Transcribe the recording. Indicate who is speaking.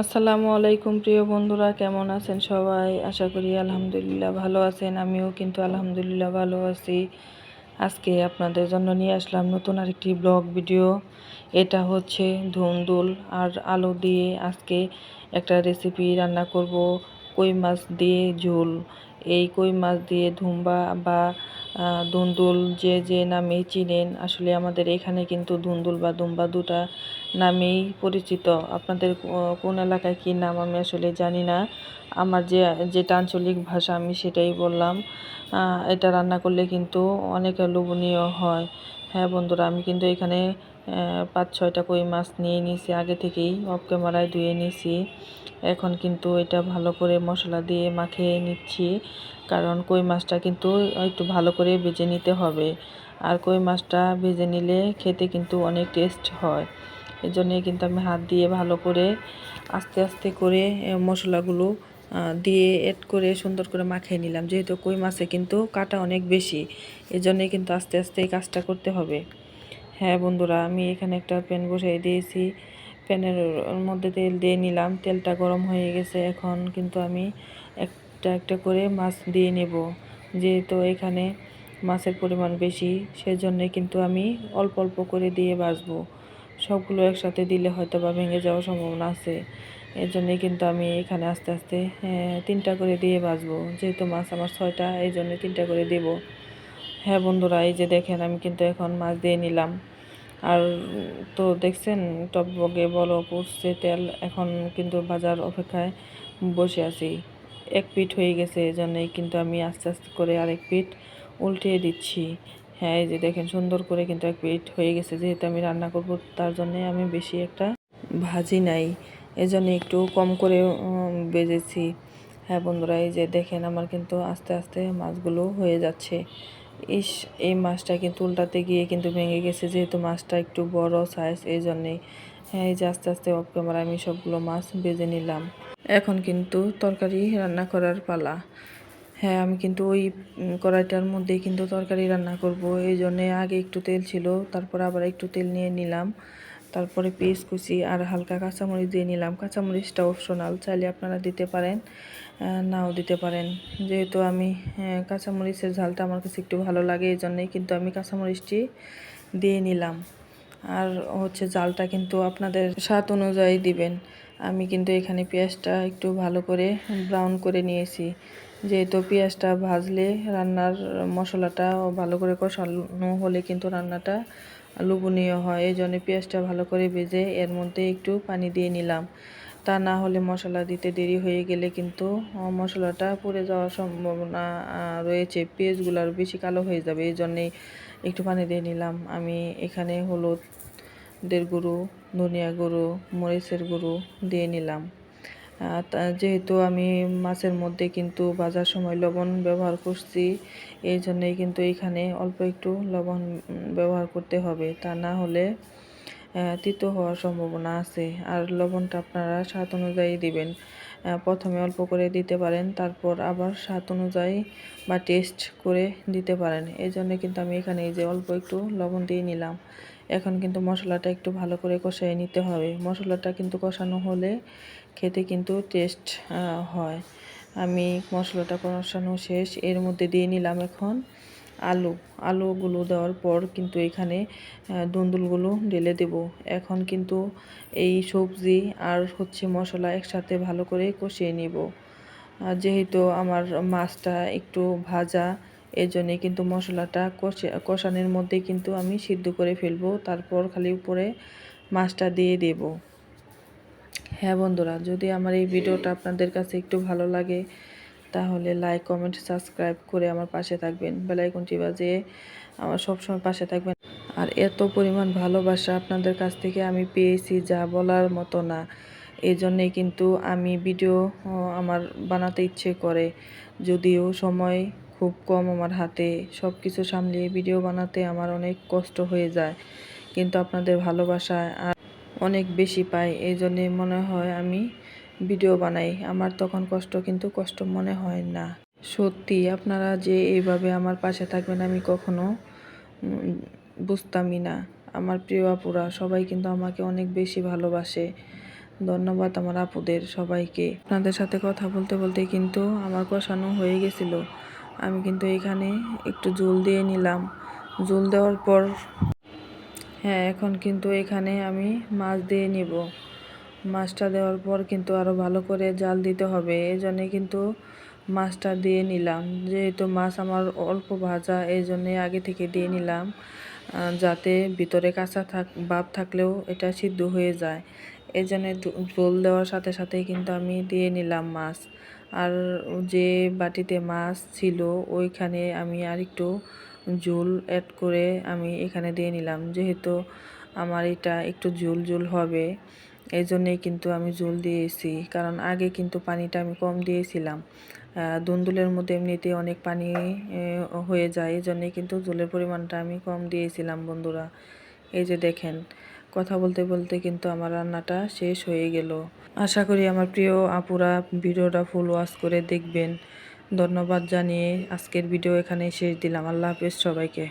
Speaker 1: আসসালামু আলাইকুম প্রিয় বন্ধুরা, কেমন আছেন সবাই? আশা করি আলহামদুলিল্লাহ ভালো আছেন। আমিও কিন্তু আলহামদুলিল্লাহ ভালো আছি। আজকে আপনাদের জন্য নিয়ে আসলাম নতুন আরেকটি ব্লগ ভিডিও। এটা হচ্ছে ধুন্দুল আর আলো দিয়ে আজকে একটা রেসিপি রান্না করব। কই মাছ দিয়ে ঝোল। এই কই মাছ দিয়ে ধুম্বা বা আহ, ধুন্দুল যে যে নামে চিনেন আসলে আমাদের এখানে কিন্তু ধুন্দুল বা দুম্বা দুটা নামেই পরিচিত। আপনাদের কোন এলাকায় কী নাম আমি আসলে জানি না। আমার যে যেটা আঞ্চলিক ভাষা আমি সেটাই বললাম। এটা রান্না করলে কিন্তু অনেক লোভনীয় হয়। হ্যাঁ বন্ধুরা আমি কিন্তু এখানে পাঁচ ছয়টা কই মাছ নিয়ে নিয়েছি আগে থেকেই অফ ক্যামেরায় ধুয়ে নিয়েছি এখন কিন্তু এটা ভালো করে মশলা দিয়ে মাখিয়ে নিচ্ছি। কারণ কই মাছটা কিন্তু একটু ভালো করে ভেজে নিতে হবে। আর কই মাছটা ভেজে নিলে খেতে কিন্তু অনেক টেস্ট হয়। এই জন্যে কিন্তু আমি হাত দিয়ে ভালো করে আস্তে আস্তে করে মশলাগুলো দিয়ে এড করে সুন্দর করে মাখিয়ে নিলাম। যেহেতু কই মাছে কিন্তু কাটা অনেক বেশি এই জন্যে কিন্তু আস্তে আস্তে এই কাজটা করতে হবে। হ্যাঁ বন্ধুরা, আমি এখানে একটা প্যান বসাই দিয়েছি। প্যানের মধ্যে তেল দিয়ে নিলাম। তেলটা গরম হয়ে গেছে। এখন কিন্তু আমি একটা একটা করে মাছ দিয়ে নেব। যেহেতু এখানে মাছের পরিমাণ বেশি সেজন্যে কিন্তু আমি অল্প অল্প করে দিয়ে বাঁচবো সবগুলো একসাথে দিলে হয়তো বা ভেঙে যাওয়ার সম্ভাবনা আছে। এর জন্যে কিন্তু আমি এখানে আস্তে আস্তে আহ, তিনটা করে দিয়ে বাছবো যেহেতু মাছ আমার ছয়টা এই জন্য তিনটা করে দেবো। হ্যাঁ বন্ধুরা এই যে দেখেন আমি কিন্তু এখন মাছ দিয়ে নিলাম। আর তো দেখছেন, টকবগে বলো পড়ছে তেল, এখন কিন্তু বাজার অপেক্ষায় বসে আছি। এক পিঠ হয়ে গেছে এই জন্যই কিন্তু আমি আস্তে আস্তে করে আরেক পিঠ উল্টিয়ে দিচ্ছি। হ্যাঁ এই যে দেখেন, সুন্দর করে কিন্তু এক পিঠ হয়ে গেছে। যেহেতু আমি রান্না করব, তার জন্যে আমি বেশি একটা ভাজি নাই। এজন্য একটু কম করে বেজেছি। হ্যাঁ বন্ধুরা, এই যে দেখেন, আমার কিন্তু আস্তে আস্তে মাছগুলো হয়ে যাচ্ছে। ইস, এই মাছটা কিন্তু উল্টাতে গিয়ে কিন্তু ভেঙে গেছে, যেহেতু মাছটা একটু বড় সাইজ এই জন্যেই। হ্যাঁ এই যে আস্তে আস্তে অফ ক্যামেরা আমি সবগুলো মাছ বেজে নিলাম। এখন কিন্তু তরকারি রান্না করার পালা। হ্যাঁ আমি কিন্তু ওই কড়াইটার মধ্যেই কিন্তু তরকারি রান্না করব, এই জন্যে আগে একটু তেল ছিল, তারপর আবার একটু তেল নিয়ে নিলাম। তারপরে পেঁয়াজ কুচি আর হালকা কাঁচামরিচ দিয়ে নিলাম। কাঁচামরিচটা অপশনাল চাইলে আপনারা দিতে পারেন নাও দিতে পারেন। যেহেতু আমি কাঁচামরিচের ঝালটা আমার কাছে একটু ভালো লাগে এই জন্যই কিন্তু আমি কাঁচামরিচটি দিয়ে নিলাম। আর হচ্ছে জালটা কিন্তু আপনাদের স্বাদ অনুযায়ী দিবেন। আমি কিন্তু এখানে পেঁয়াজটা একটু ভালো করে ব্রাউন করে নিয়েছি। যেহেতু পেঁয়াজটা ভাজলে রান্নার মশলাটা ভালো করে কষানো হলে কিন্তু রান্নাটা লোভনীয় হয়। এই জন্য পেঁয়াজটা ভালো করে ভেজে এর মধ্যে একটু পানি দিয়ে নিলাম। তা না হলে মশলা দিতে দেরি হয়ে গেলে কিন্তু মশলাটা পুড়ে যাওয়ার সম্ভাবনা রয়েছে। পেঁয়াজগুলো আরও বেশি কালো হয়ে যাবে, এই জন্যেই একটু পানি দিয়ে নিলাম। আমি এখানে হলুদের গুঁড়ো, ধনিয়া গুঁড়ো, মরিচের গুঁড়ো দিয়ে নিলাম। যেহেতু আমি মাছের মধ্যে কিন্তু ভাজার সময় লবণ ব্যবহার করছি, এই জন্যই কিন্তু এখানে অল্প একটু লবণ ব্যবহার করতে হবে। তা না হলে তিতো হওয়ার সম্ভাবনা আছে। আর লবণটা আপনারা স্বাদ অনুযায়ী দিবেন। প্রথমে অল্প করে দিতে পারেন, তারপর আবার স্বাদ অনুযায়ী বা টেস্ট করে দিতে পারেন। এই জন্য কিন্তু আমি এখানে এই যে অল্প একটু লবণ দিয়ে নিলাম। এখন কিন্তু মশলাটা একটু ভালো করে কষিয়ে নিতে হবে। মশলাটা কিন্তু কষানো হলে খেতে কিন্তু টেস্ট হয়। আমি মশলাটা কষানো শেষ। এর মধ্যে দিয়ে নিলাম এখন আলু। আলুগুলো দেওয়ার পর কিন্তু এখানে দুন্দুলগুলো ঢেলে দেব। এখন কিন্তু এই সবজি আর হচ্ছে মশলা একসাথে ভালো করে কষিয়ে নিব। যেহেতু আমার মাছটা একটু ভাজা এই জন্যে কিন্তু মশলাটা কষে, কষানোর মধ্যে কিন্তু আমি সিদ্ধ করে ফেলব। তারপর খালি উপরে মাছটা দিয়ে দেব। হ্যাঁ বন্ধুরা, যদি আমার এই ভিডিওটা আপনাদের কাছে একটু ভালো লাগে, তাহলে লাইক কমেন্ট সাবস্ক্রাইব করে আমার পাশে থাকবেন। বেলাইকনটি বাজিয়ে আমার সবসময় পাশে থাকবেন। আর এত পরিমাণ ভালোবাসা আপনাদের কাছ থেকে আমি পেয়েছি যা বলার মতো না। এই জন্যে কিন্তু আমি ভিডিও আমার বানাতে ইচ্ছে করে। যদিও সময় খুব কম আমার হাতে। সব কিছু সামলিয়ে ভিডিও বানাতে আমার অনেক কষ্ট হয়ে যায়। কিন্তু আপনাদের ভালোবাসায় আর অনেক বেশি পাই। এই জন্যে মনে হয় আমি ভিডিও বানাই। আমার তখন কষ্ট, কিন্তু কষ্ট মনে হয় না। সত্যি, আপনারা যে এইভাবে আমার পাশে থাকবেন আমি কখনো বুঝতামই না। আমার প্রিয় আপুরা, সবাই কিন্তু আমাকে অনেক বেশি ভালোবাসে। ধন্যবাদ আমার আপুদের সবাইকে। আপনাদের সাথে কথা বলতে বলতে কিন্তু আমার কষানো হয়ে গেছিল। আমি কিন্তু এখানে একটু জল দিয়ে নিলাম। জল দেওয়ার পর হ্যাঁ এখন কিন্তু এখানে আমি মাছ দিয়ে নিব। মাছটা দেওয়ার পর কিন্তু আরও ভালো করে জাল দিতে হবে। এই জন্যে কিন্তু মাছটা দিয়ে নিলাম। যেহেতু মাছ আমার অল্প ভাজা এই জন্যে আগে থেকে দিয়ে নিলাম যাতে ভিতরে কাঁচা থাক, ভাব থাকলেও এটা সিদ্ধ হয়ে যায়। এই জন্যে ঝোল দেওয়ার সাথে সাথেই কিন্তু আমি দিয়ে নিলাম মাছ। আর যে বাটিতে মাছ ছিল, ওইখানে আমি আর একটু ঝোল অ্যাড করে আমি এখানে দিয়ে নিলাম। যেহেতু আমার এটা একটু ঝোল ঝোল হবে এই জন্যেই কিন্তু আমি ঝোল দিয়েছি। কারণ আগে কিন্তু পানিটা আমি কম দিয়েছিলাম। দুন্দুলের মধ্যে এমনিতে অনেক পানি হয়ে যায় এই জন্যে কিন্তু ঝোলের পরিমাণটা আমি কম দিয়েছিলাম বন্ধুরা। এই যে দেখেন, কথা বলতে বলতে কিন্তু আমার রান্নাটা শেষ হয়ে গেল। আশা করি আমার প্রিয় আপুরা ভিডিওটা ফুল ওয়াশ করে দেখবেন। ধন্যবাদ জানিয়ে আজকের ভিডিও এখানেই শেষ দিলাম। আল্লাহ হাফেজ সবাইকে।